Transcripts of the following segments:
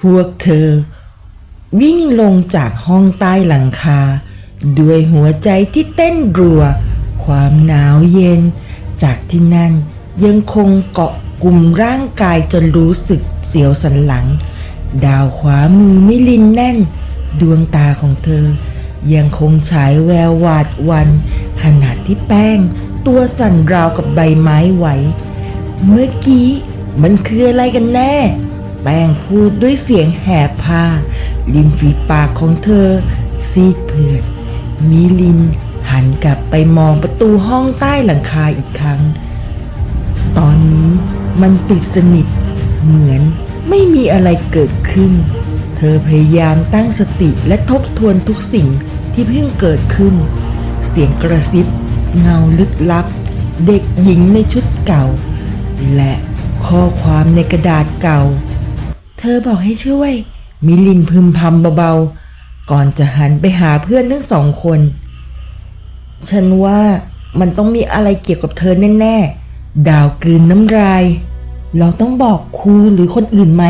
พวกเธอ วิ่งลงจากห้องใต้หลังคา ด้วยหัวใจที่เต้นรัว ความหนาวเย็น จากที่นั่นยังคงเกาะกลุ่มร่างกายจนรู้สึกเสียวสันหลัง ดาวขวามือมิลินแน่น ดวงตาของเธอ ยังคงฉายแววหวาดวัน ขนาดที่แป้ง ตัวสั่นราวกับใบไม้ไหว เมื่อกี้มันคืออะไรกันแน่ แป้งพูดด้วยเสียงแหบผาริมฝีปากของเธอ ซีดเผือด มิลินหันกลับไปมองประตูห้องใต้หลังคาอีกครั้ง ตอนนี้มันปิดสนิท เหมือนไม่มีอะไรเกิดขึ้น เธอพยายามตั้งสติและทบทวนทุกสิ่งที่เพิ่งเกิดขึ้น เสียงกระซิบ เงาลึกลับ เด็กหญิงในชุดเก่า และข้อความในกระดาษเก่า เธอบอกให้ช่วย มิลินพึมพำเบาๆ ก่อนจะหันไปหาเพื่อนทั้งสองคน ฉันว่ามันต้องมีอะไรเกี่ยวกับเธอแน่ๆ ดาวกลืนน้ำลาย เราต้องบอกครูหรือคนอื่นไหม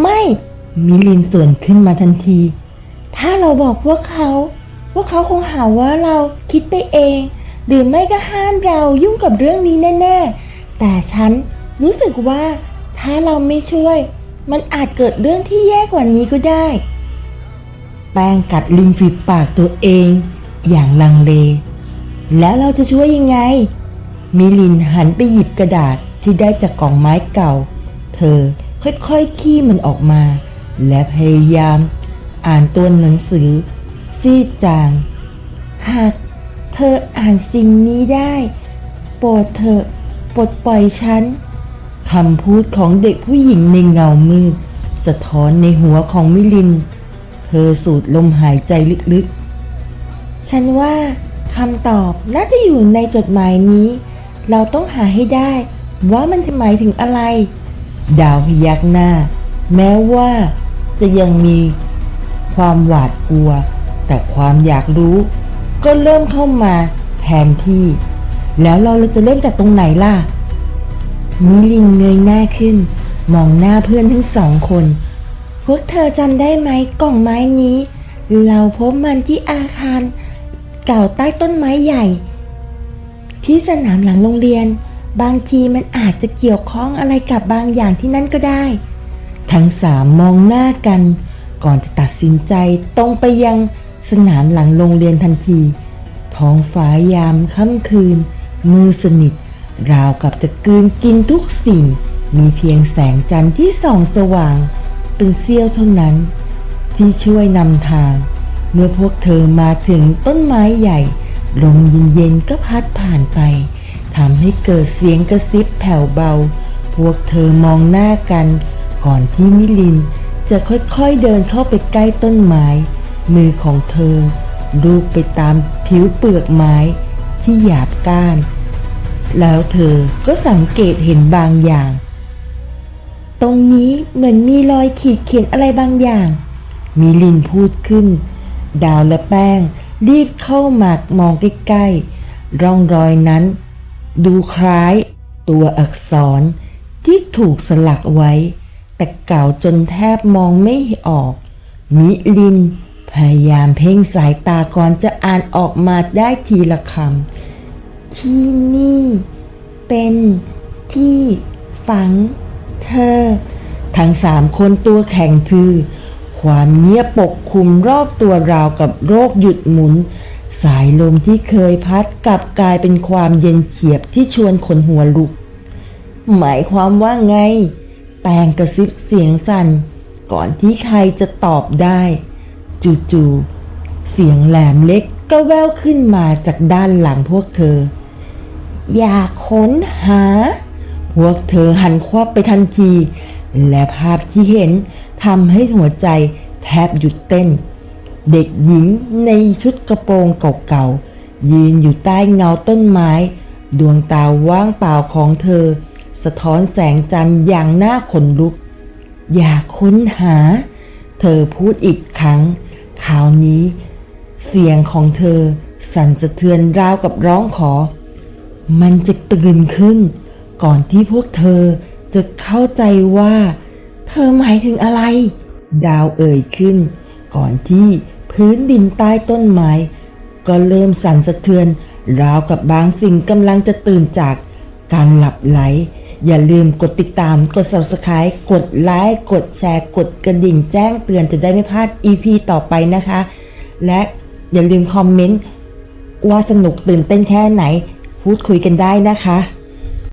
ไม่ มิลินส่วนขึ้นมาทันที ถ้าเราบอกพวกเขาพวกเขาคงหาว่าเราคิดไปเอง หรือไม่ก็ห้ามเรายุ่งกับเรื่องนี้แน่ ๆ แต่ฉันรู้สึกว่าถ้าเราไม่ช่วย มันอาจเกิดเรื่องที่แย่กว่านี้ก็ได้ แป้งกัดริมฝีปากตัวเอง อย่างลังเล แล้วเราจะช่วยยังไง มิลินหันไปหยิบกระดาษที่ได้จากกล่องไม้เก่า เธอค่อยๆขี้มันออกมา และพยายาม อ่านตัวหนังสือ ซีจาง หากเธออ่านสิ่งนี้ได้ โปรดเถอปลดปล่อยฉัน คำพูดของเด็กผู้หญิงในเงามืด สะท้อนในหัวของมิลิน เธอสูดลมหายใจลึกๆ ฉันว่าคำตอบน่าจะอยู่ในจดหมายนี้ เราต้องหาให้ได้ว่ามันหมายถึงอะไร ดาวพยักหน้า แม้ว่าจะยังมีความหวาดกลัว แต่ความอยากรู้ ก็เริ่มเข้ามาแทนที่ แล้วเราจะเริ่มจากตรงไหนล่ะ มิลินเงยหน้าขึ้น มองหน้าเพื่อนทั้งสองคน พวกเธอจำได้ไหมกล่องไม้นี้ เราพบมันที่อาคาร เก่าใต้ต้นไม้ใหญ่ ที่สนามหลังโรงเรียน บางทีมันอาจจะเกี่ยวข้องอะไรกับบางอย่างที่นั่นก็ได้ ทั้งสามมองหน้ากัน ก่อนจะตัดสินใจตรงไปยังสนามหลังโรงเรียนทันที ท้องฟ้ายามค่ำคืน มือสนิท ราวกับจะกืนกินทุกสิ่ง มีเพียงแสงจันทร์ที่ส่องสว่าง เป็นเสี้ยวเท่านั้น ที่ช่วยนำทาง เมื่อพวกเธอมาถึงต้นไม้ใหญ่ ลมเย็นๆก็พัดผ่านไปทำให้เกิดเสียงกระซิบแผ่วเบา พวกเธอมองหน้ากัน ก่อนที่มิลินจะค่อยๆเดินเข้าไปใกล้ต้นไม้ มือของเธอลูบไปตามผิวเปลือกไม้ที่หยาบก้าน แล้วเธอก็สังเกตเห็นบางอย่าง ตรงนี้เหมือนมีรอยขีดเขียนอะไรบางอย่าง มิลินพูดขึ้น ดาวและแป้ง รีบเข้ามามองใกล้ๆร่องรอยนั้น ดูคล้าย ตัวอักษรที่ถูกสลักไว้ แต่เก่าจนแทบมองไม่ออก มิลินพยายามเพ่งสายตาก่อนจะอ่านออกมาได้ทีละคำ ที่นี่ เป็นที่ฝังเธอ ทั้งสามคนตัวแข็งทือ ความเงียบปกคลุมรอบตัวราวกับโรคหยุดหมุน สายลมที่เคยพัดกลับกลายเป็นความเย็นเฉียบที่ชวนขนหัวลุก หมายความว่าไง แปลงกระซิบเสียงสั่น ก่อนที่ใครจะตอบได้จู่ๆเสียงแหลมเล็กก็แว่วขึ้นมาจากด้านหลังพวกเธอ อย่าค้นหา พวกเธอหันควับไปทันที และภาพที่เห็นทำให้หัวใจแทบหยุดเต้น เด็กหญิงในชุดกระโปรงเก่าๆยืนอยู่ใต้เงาต้นไม้ ดวงตาว่างเปล่าของเธอ สะท้อนแสงจันทร์อย่างน่าขนลุก อย่าค้นหา เธอพูดอีกครั้งคราวนี้ เสียงของเธอสั่นสะเทือนราวกับร้องขอ มันจะตื่นขึ้น ก่อนที่พวกเธอจะเข้าใจว่า เธอหมายถึงอะไร ดาวเอ่ยขึ้น ก่อนที่พื้นดินใต้ต้นไม้ก็เริ่มสั่นสะเทือน ราวกับบางสิ่งกำลังจะตื่นจากการหลับไหล อย่าลืมกดติดตาม กด subscribe กดไลค์ กดแชร์ กดกระดิ่งแจ้งเตือนจะได้ไม่พลาด EP ต่อไปนะคะ และอย่าลืมคอมเมนต์ว่าสนุกตื่นเต้นแค่ไหน พูดคุยกันได้นะคะ